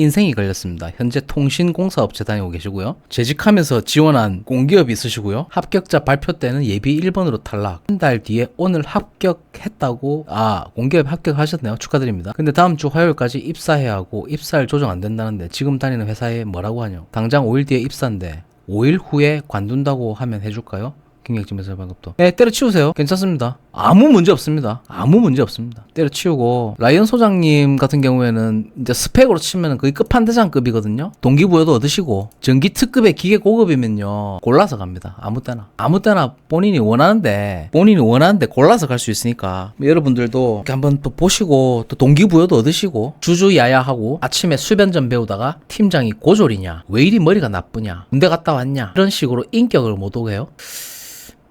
인생이 걸렸습니다. 현재 통신공사업체 다니고 계시고요. 재직하면서 지원한 공기업이 있으시고요. 합격자 발표 때는 예비 1번으로 탈락. 한 달 뒤에 오늘 합격했다고 아 공기업 합격하셨네요. 축하드립니다. 근데 다음 주 화요일까지 입사해야 하고 입사일 조정 안 된다는데 지금 다니는 회사에 뭐라고 하냐? 당장 5일 뒤에 입사인데 5일 후에 관둔다고 하면 해줄까요? 경력직면서 반급도. 네, 때려치우세요. 괜찮습니다. 아무 문제 없습니다. 아무 문제 없습니다. 때려치우고 라이언 소장님 같은 경우에는 이제 스펙으로 치면 거의 끝판대장급이거든요. 동기부여도 얻으시고 전기 특급의 기계 고급이면요 골라서 갑니다. 아무 때나 아무 때나 본인이 원하는데 본인이 원하는데 골라서 갈 수 있으니까 뭐 여러분들도 한번 또 보시고 또 동기부여도 얻으시고 주주야야하고 아침에 수변전 배우다가 팀장이 고졸이냐 왜 이리 머리가 나쁘냐 군대 갔다 왔냐 이런 식으로 인격을 못 오게 해요.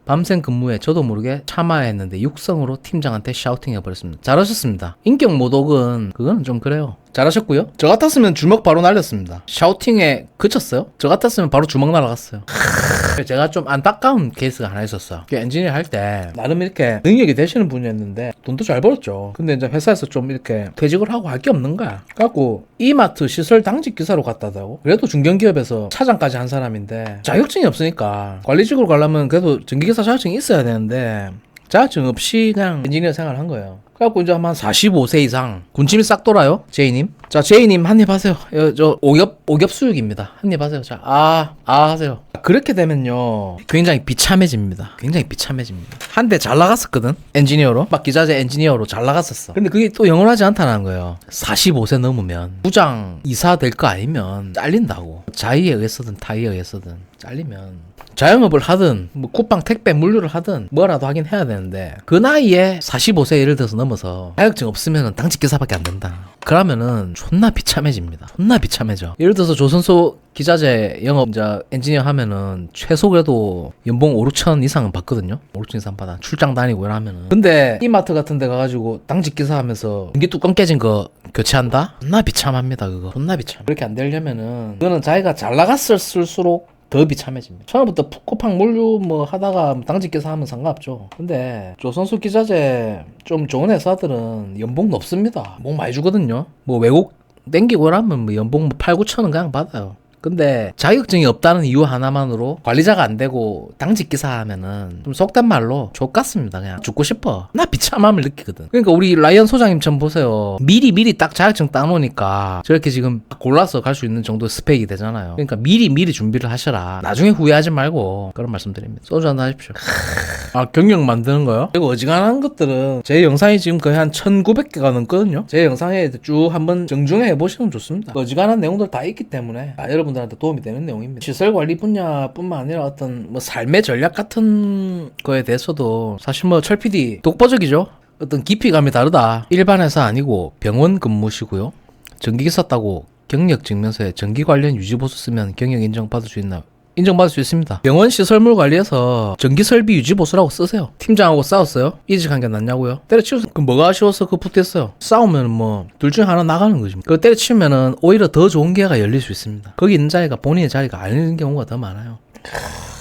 밤샘 근무에 저도 모르게 참아했는데 육성으로 팀장한테 샤우팅 해버렸습니다. 잘하셨습니다. 인격 모독은 그거는 좀 그래요. 잘하셨고요. 저 같았으면 주먹 바로 날렸습니다. 샤우팅에 그쳤어요. 저 같았으면 바로 주먹 날아갔어요. 제가 좀 안타까운 케이스가 하나 있었어. 그 엔지니어 할 때 나름 이렇게 능력이 되시는 분이었는데 돈도 잘 벌었죠. 근데 이제 회사에서 좀 이렇게 퇴직을 하고 할 게 없는 거야. 그래갖고 이마트 시설 당직 기사로 갔다고. 그래도 중견기업에서 차장까지 한 사람인데 자격증이 없으니까 관리직으로 가려면 그래도 전기기사 자격증이 있어야 되는데 자격증 없이 그냥 엔지니어 생활을 한 거예요. 그래갖고 이제 한 45세 이상 군침이 싹 돌아요. 제이님. 자, 제이님 한 입 하세요. 여, 저 오겹 오겹 수육입니다. 한 입 하세요. 자, 아, 아 하세요. 그렇게 되면요. 굉장히 비참해집니다. 굉장히 비참해집니다. 한대잘 나갔었거든. 엔지니어로. 막 기자재 엔지니어로 잘 나갔었어. 근데 그게 또 영원하지 않다는 거예요. 45세 넘으면 부장 이사 될 거 아니면 잘린다고. 자의에 의해서든 타의에 의해서든 잘리면 자영업을 하든 뭐 쿠팡 택배 물류를 하든 뭐라도 하긴 해야 되는데 그 나이에 45세 예를 들어서 넘 어서 자격증 없으면 당직 기사밖에 안 된다. 그러면은 존나 비참해집니다. 존나 비참해져. 예를 들어서 조선소 기자재 영업 이제 엔지니어 하면은 최소 그래도 연봉 5, 6천 이상은 받거든요. 5, 6천 이상 받아. 출장 다니고 이러면은. 근데 이마트 같은 데 가가지고 당직 기사 하면서 전기 뚜껑 깨진 거 교체한다? 존나 비참합니다 그거. 존나 비참. 그렇게 안 되려면은 그거는 자기가 잘 나갔을수록 더 비참해집니다. 처음부터 쿠팡 물류 뭐 하다가 당직 기사 하면 상관없죠. 근데 조선소 기자재 좀 좋은 회사들은 연봉 높습니다. 목 많이 주거든요. 뭐 외국 땡기고 나면 뭐 연봉 뭐 8, 9천은 그냥 받아요. 근데 자격증이 없다는 이유 하나만으로 관리자가 안 되고 당직 기사 하면은 좀 속된 말로 족같습니다 그냥. 죽고 싶어. 나 비참함을 느끼거든. 그러니까 우리 라이언 소장님 좀 보세요. 미리 미리 딱 자격증 따놓으니까 저렇게 지금 골라서 갈 수 있는 정도의 스펙이 되잖아요. 그러니까 미리 미리 준비를 하셔라. 나중에 후회하지 말고 그런 말씀드립니다. 소주 한잔 하십시오. 아 경력 만드는 거요? 이거 어지간한 것들은 제 영상이 지금 거의 한 1900개가 넘거든요. 제 영상에 쭉 한번 정중해 해보시면 좋습니다. 어지간한 내용들 다 있기 때문에 아, 여러분 들한테 도움이 되는 내용입니다. 시설 관리 분야뿐만 아니라 어떤 뭐 삶의 전략 같은 거에 대해서도 사실 뭐 철PD 독보적이죠? 어떤 깊이감이 다르다. 일반 회사 아니고 병원 근무시고요. 전기기사 따고 경력 증명서에 전기 관련 유지보수 쓰면 경력 인정 받을 수 있나 인정받을 수 있습니다. 병원 시설물 관리에서 전기 설비 유지 보수라고 쓰세요. 팀장하고 싸웠어요? 이직한 게 낫냐고요? 때려치워서 그 뭐가 아쉬워서 그 붙겠어요? 싸우면 뭐 둘 중에 하나 나가는 거지. 그 때려치우면은 오히려 더 좋은 기회가 열릴 수 있습니다. 거기 있는 자리가 본인의 자리가 아닌 경우가 더 많아요.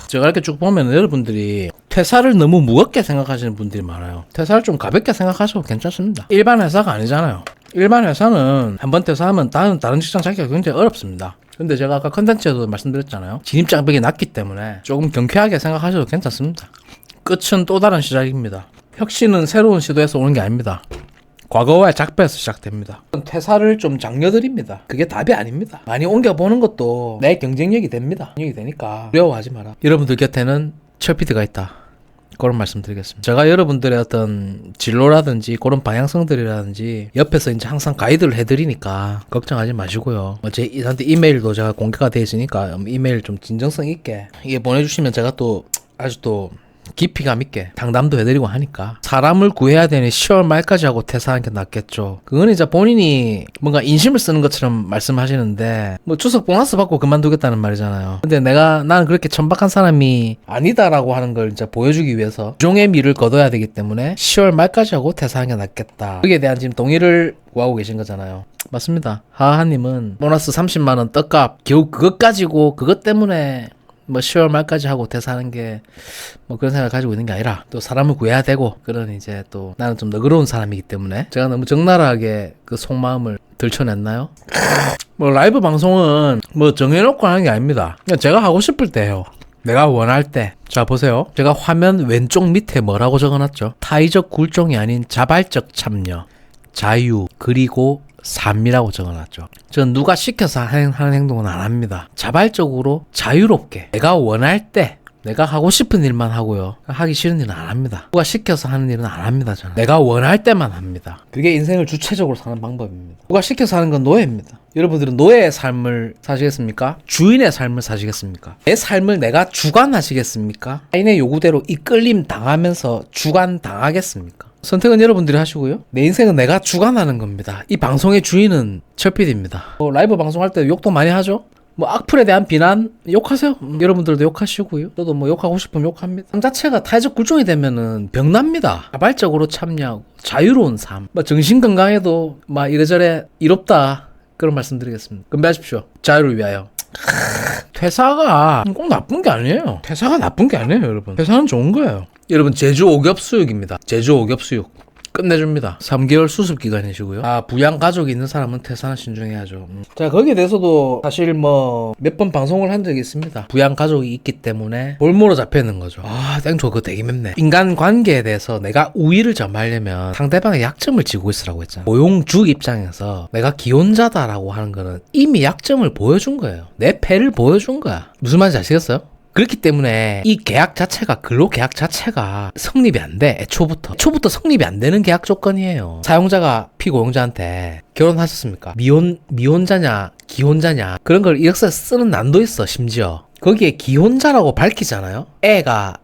제가 이렇게 쭉 보면 여러분들이 퇴사를 너무 무겁게 생각하시는 분들이 많아요. 퇴사를 좀 가볍게 생각하셔도 괜찮습니다. 일반 회사가 아니잖아요. 일반 회사는 한 번 퇴사하면 다른 다른 직장 찾기가 굉장히 어렵습니다. 근데 제가 아까 컨텐츠에도 말씀드렸잖아요. 진입장벽이 낮기 때문에 조금 경쾌하게 생각하셔도 괜찮습니다. 끝은 또 다른 시작입니다. 혁신은 새로운 시도에서 오는 게 아닙니다. 과거와의 작배에서 시작됩니다. 퇴사를 좀 장려드립니다. 그게 답이 아닙니다. 많이 옮겨보는 것도 내 경쟁력이 됩니다. 경쟁력이 되니까 두려워하지 마라. 여러분들 곁에는 철피드가 있다. 그런 말씀 드리겠습니다. 제가 여러분들의 어떤 진로라든지 그런 방향성들이라든지 옆에서 이제 항상 가이드를 해드리니까 걱정하지 마시고요. 뭐제 저한테 이메일도 제가 공개가 돼 있으니까 이메일 좀 진정성 있게 이게 보내주시면 제가 또 아주 또 깊이감 있게 당담도 해드리고 하니까 사람을 구해야 되니 10월 말까지 하고 퇴사하는 게 낫겠죠. 그건 이제 본인이 뭔가 인심을 쓰는 것처럼 말씀하시는데 뭐 추석 보너스 받고 그만두겠다는 말이잖아요. 근데 내가 나는 그렇게 천박한 사람이 아니다라고 하는 걸 이제 보여주기 위해서 종의 미를 거둬야 되기 때문에 10월 말까지 하고 퇴사하는 게 낫겠다. 그에 대한 지금 동의를 구하고 계신 거잖아요. 맞습니다. 하하님은 보너스 30만 원 떡값 겨우 그것 가지고 그것 때문에 뭐 10월 말까지 하고 퇴사하는 게 뭐 그런 생각을 가지고 있는 게 아니라 또 사람을 구해야 되고 그런 이제 또 나는 좀 너그러운 사람이기 때문에 제가 너무 적나라하게 그 속마음을 들춰냈나요? 뭐 라이브 방송은 뭐 정해놓고 하는 게 아닙니다. 그냥 제가 하고 싶을 때 해요. 내가 원할 때. 자, 보세요. 제가 화면 왼쪽 밑에 뭐라고 적어놨죠? 타의적 굴종이 아닌 자발적 참여, 자유, 그리고 삶이라고 적어놨죠. 전 누가 시켜서 하는, 행동은 안 합니다. 자발적으로 자유롭게 내가 원할 때 내가 하고 싶은 일만 하고요. 하기 싫은 일은 안 합니다. 누가 시켜서 하는 일은 안 합니다. 저는 내가 원할 때만 합니다. 그게 인생을 주체적으로 사는 방법입니다. 누가 시켜서 하는 건 노예입니다. 여러분들은 노예의 삶을 사시겠습니까? 주인의 삶을 사시겠습니까? 내 삶을 내가 주관하시겠습니까? 타인의 요구대로 이끌림 당하면서 주관 당하겠습니까? 선택은 여러분들이 하시고요. 내 인생은 내가 주관하는 겁니다. 이 방송의 주인은 철필입니다. 뭐 라이브 방송할 때 욕도 많이 하죠? 뭐 악플에 대한 비난 욕하세요. 음, 여러분들도 욕하시고요. 저도 뭐 욕하고 싶으면 욕합니다. 삶 자체가 타의적 굴종이 되면은 병납니다. 자발적으로 참여하고 자유로운 삶. 뭐 정신 건강에도 막 이래저래 이롭다 그런 말씀드리겠습니다. 건배하십시오. 자유를 위하여. 퇴사가 꼭 나쁜 게 아니에요. 퇴사가 나쁜 게 아니에요, 여러분. 퇴사는 좋은 거예요. 여러분 제주 오겹 수육입니다. 제주 오겹 수육. 끝내줍니다. 3개월 수습 기간이시고요. 아, 부양 가족이 있는 사람은 퇴사는 신중해야죠. 음. 자, 거기에 대해서도 사실 뭐 몇 번 방송을 한 적이 있습니다. 부양 가족이 있기 때문에 볼모로 잡혀 있는 거죠. 아, 땡초 그거 되게 맵네. 인간 관계에 대해서 내가 우위를 점하려면 상대방의 약점을 지고 있으라고 했잖아. 고용주 입장에서 내가 기혼자다라고 하는 거는 이미 약점을 보여준 거예요. 내 패를 보여준 거야. 무슨 말인지 아시겠어요? 그렇기 때문에 이 계약 자체가 근로 계약 자체가 성립이 안 돼. 애초부터. 초부터 성립이 안 되는 계약 조건이에요. 사용자가 피고용자한테 결혼하셨습니까? 미혼 미혼자냐 기혼자냐 그런 걸 이력서에 쓰는 난도 있어 심지어. 거기에 기혼자라고 밝히잖아요. 애가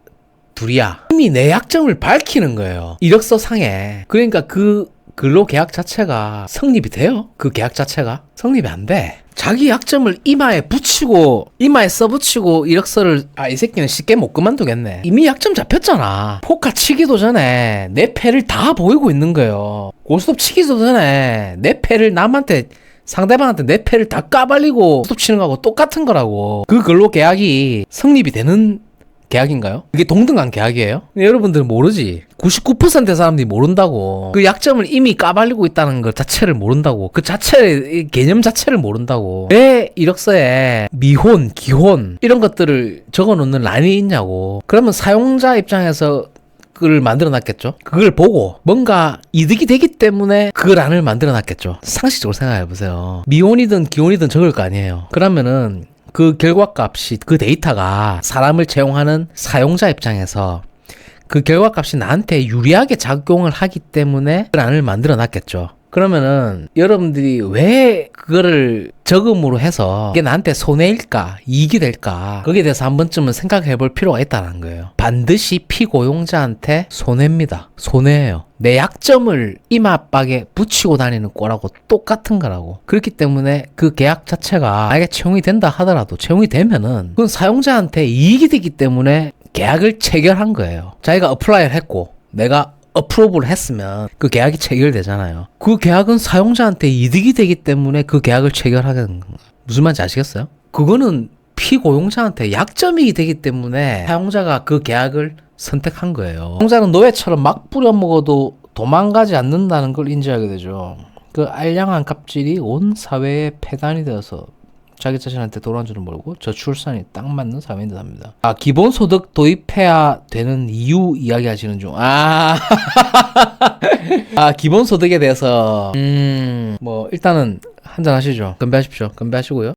둘이야. 이미 내 약점을 밝히는 거예요. 이력서 상에. 그러니까 그 근로 계약 자체가 성립이 돼요? 그 계약 자체가? 성립이 안 돼. 자기 약점을 이마에 붙이고 이마에 써붙이고 이력서를 아 이 새끼는 쉽게 못 그만두겠네. 이미 약점 잡혔잖아. 포카 치기도 전에 내 패를 다 보이고 있는 거예요. 고스톱 치기도 전에 내 패를 남한테 상대방한테 내 패를 다 까발리고 스톱 치는 거하고 똑같은 거라고. 그 근로 계약이 성립이 되는 계약인가요? 그게 동등한 계약이에요? 근데 여러분들은 모르지. 99%의 사람들이 모른다고. 그 약점을 이미 까발리고 있다는 것 자체를 모른다고. 그 자체의 이 개념 자체를 모른다고. 왜 이력서에 미혼, 기혼 이런 것들을 적어놓는 란이 있냐고. 그러면 사용자 입장에서 그걸 만들어 놨겠죠. 그걸 보고 뭔가 이득이 되기 때문에 그 란을 만들어 놨겠죠. 상식적으로 생각해 보세요. 미혼이든 기혼이든 적을 거 아니에요. 그러면은 그 결과값이 그 데이터가 사람을 채용하는 사용자 입장에서 그 결과값이 나한테 유리하게 작용을 하기 때문에 그 란을 만들어 놨겠죠. 그러면은 여러분들이 왜 그거를 적음으로 해서 이게 나한테 손해일까 이익이 될까 거기에 대해서 한 번쯤은 생각해 볼 필요가 있다는 거예요. 반드시 피고용자한테 손해입니다. 손해예요. 내 약점을 이마박에 붙이고 다니는 거라고 똑같은 거라고. 그렇기 때문에 그 계약 자체가 만약에 채용이 된다 하더라도 채용이 되면은 그건 사용자한테 이익이 되기 때문에 계약을 체결한 거예요. 자기가 어플라이를 했고 내가 어프로브를 했으면 그 계약이 체결되잖아요. 그 계약은 사용자한테 이득이 되기 때문에 그 계약을 체결하게 되는 거예요. 무슨 말인지 아시겠어요? 그거는 피고용자한테 약점이 되기 때문에 사용자가 그 계약을 선택한 거예요. 사용자는 노예처럼 막 뿌려먹어도 도망가지 않는다는 걸 인지하게 되죠. 그 알량한 갑질이 온 사회의 폐단이 되어서 자기 자신한테 돌아온 줄은 모르고 저출산이 딱 맞는 사회인 듯 합니다. 아, 기본소득 도입해야 되는 이유 이야기 하시는 중. 아, 아, 기본소득에 대해서, 음, 뭐, 일단은 한잔 하시죠. 건배하십시오. 건배하시고요.